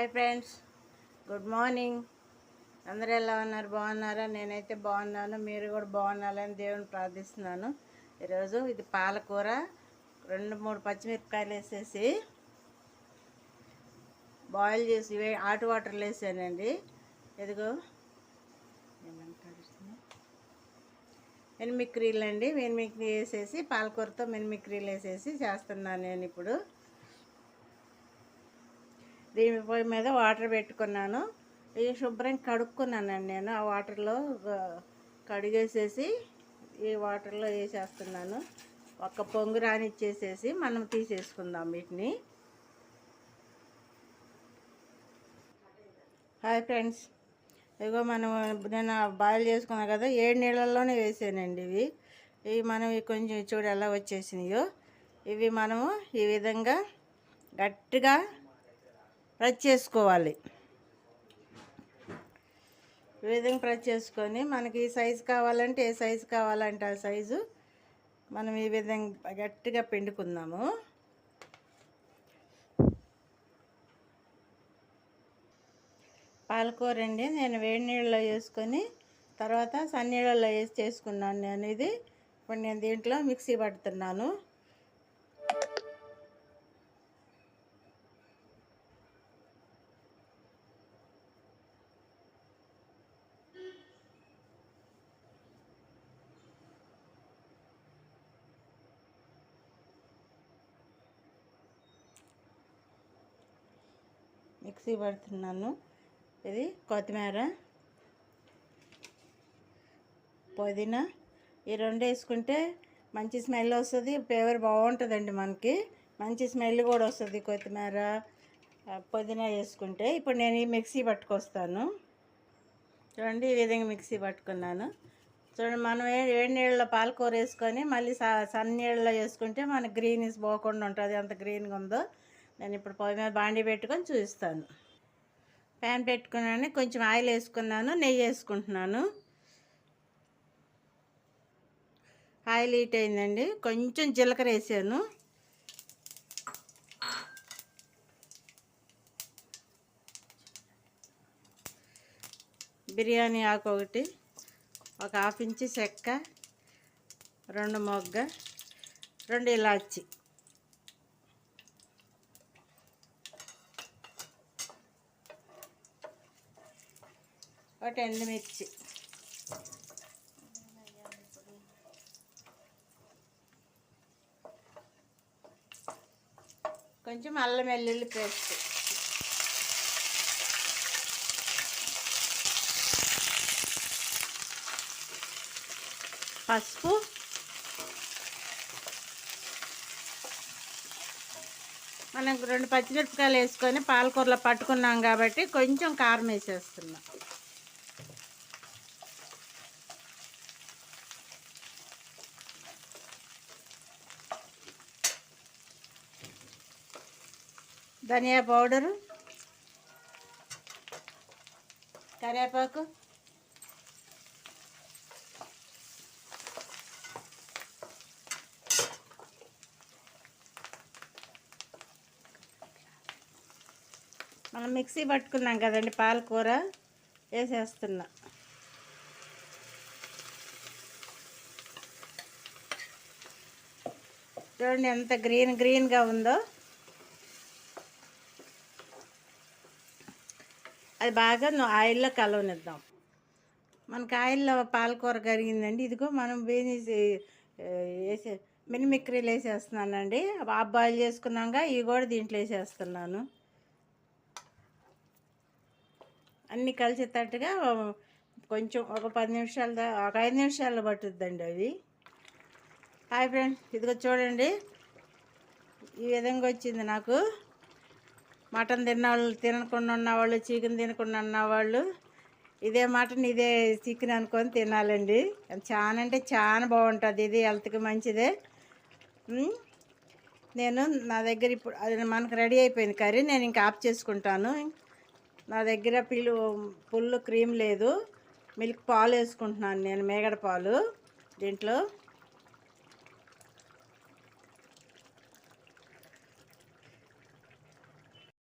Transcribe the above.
Hi friends. Good morning. అందరూ ఎలా ఉన్నారు? బాగున్నారా? నేనైతే బాగున్నాను. మీరు కూడా బాగున్నారని దేవుని ప్రార్థిస్తున్నాను. ఈరోజు ఇది పాలకూర. రెండు మూడు పచ్చిమిరపకాయలు వేసేసి బాయిల్ చేసి హాట్ వాటర్లో వేసానండి. ఎదుగో మినిమిక్రీలు అండి మినిమిక్రీ వేసేసి పాలకూరతో మినిమిక్రీలు వేసేసి చేస్తున్నాను నేను ఇప్పుడు. దీని పొయ్యి మీద వాటర్ పెట్టుకున్నాను. ఇవి శుభ్రం కడుక్కున్నానండి నేను. ఆ వాటర్లో కడిగేసేసి ఈ వాటర్లో వేసేస్తున్నాను. ఒక పొంగు రానిచ్చేసేసి మనం తీసేసుకుందాం వీటిని. Hi friends. ఇదిగో మనం నేను బాయిల్ చేసుకున్నా కదా ఏడు నీళ్ళల్లోనే వేసానండి ఇవి. ఇవి మనం కొంచెం చూడు ఎలా వచ్చేసినాయో. ఇవి మనము ఈ విధంగా గట్టిగా ప్రెస్ చేసుకోవాలి. ఈ విధంగా ప్రెస్ చేసుకొని మనకి ఈ సైజు కావాలంటే ఏ సైజు కావాలంటే ఆ సైజు మనం ఈ విధంగా గట్టిగా పిండుకుందాము. పాలకూర అండి నేను వేడి నీళ్ళలో వేసుకొని తర్వాత సన్నీళ్ళలో వేసి చేసుకున్నాను. నేను ఇది ఇప్పుడు నేను దీంట్లో మిక్సీ పడుతున్నాను. మిక్సీ పడుతున్నాను. ఇది కొత్తిమీర. పుదీనా. ఈ రెండు వేసుకుంటే మంచి స్మెల్ వస్తుంది. ఫ్లేవర్ బాగుంటుందండి మనకి. మంచి స్మెల్ కూడా వస్తుంది కొత్తిమీర. పుదీనా వేసుకుంటే. ఇప్పుడు నేను ఈ మిక్సీ పట్టుకొస్తాను. చూడండి ఈ విధంగా మిక్సీ పట్టుకున్నాను. చూడండి మనం వేడి నీళ్ళలో పాలకూర వేసుకొని మళ్ళీ స సన్న నీళ్ళలో వేసుకుంటే మనకి గ్రీనిస్ పోకుండా ఉంటుంది. ఎంత గ్రీన్గా ఉందో. నేను ఇప్పుడు పొయ్యి మీద బాండీ పెట్టుకొని చూపిస్తాను ప్యాన్ పెట్టుకున్నాను కొంచెం ఆయిల్ వేసుకున్నాను నెయ్యి వేసుకుంటున్నాను. ఆయిల్ హీట్ అయిందండి. కొంచెం జీలకర్ర వేసాను. బిర్యానీ ఆకు ఒకటి ఒక హాఫ్ ఇంచి చెక్క రెండు మొగ్గ రెండు ఇలాచి. ఒకటి ఎండుమిర్చి. కొంచెం అల్లం వెల్లుల్లి పేస్ట్. పసుపు. మనం రెండు పచ్చిమిరపకాయలు వేసుకొని పాలకూరలో పట్టుకున్నాం కాబట్టి కొంచెం కారం వేసేస్తున్నాం. ధనియా పౌడరు కరివేపాకు మనం మిక్సీ పట్టుకున్నాం కదండి పాలకూర వేసేస్తున్నా. చూడండి ఎంత గ్రీన్ గ్రీన్గా ఉందో. అది బాగా ఆయిల్లో కలవనిద్దాం. మనకు ఆయిల్లో పాలకూర కరిగిందండి. ఇదిగో మనం వేసి వేసే మినిమిక్రీలు వేసేస్తున్నానండి. ఆ బాయిల్ చేసుకున్నాక ఇవి కూడా దీంట్లో వేసేస్తున్నాను. అన్నీ కలిసేటట్టుగా కొంచెం ఒక పది నిమిషాలు ఒక ఐదు నిమిషాలు పట్టుద్దండి అవి. హాయ్ ఫ్రెండ్స్ ఇదిగో చూడండి. ఈ విధంగా వచ్చింది నాకు. మటన్ తిన్న వాళ్ళు తినకుండా ఉన్నవాళ్ళు చికెన్ తినకుండా ఉన్నవాళ్ళు ఇదే మటన్ ఇదే చికెన్ అనుకొని తినాలండి. చాలా అంటే చాలా బాగుంటుంది. ఇది హెల్త్కి మంచిదే. నేను నా దగ్గర ఇప్పుడు అది మనకు రెడీ అయిపోయింది కర్రీ. నేను ఇంకా ఆఫ్ చేసుకుంటాను. నా దగ్గర పిల్లు పుల్లు క్రీమ్ లేదు. మిల్క్ పాలు వేసుకుంటున్నాను నేను మేగడ పాలు దీంట్లో.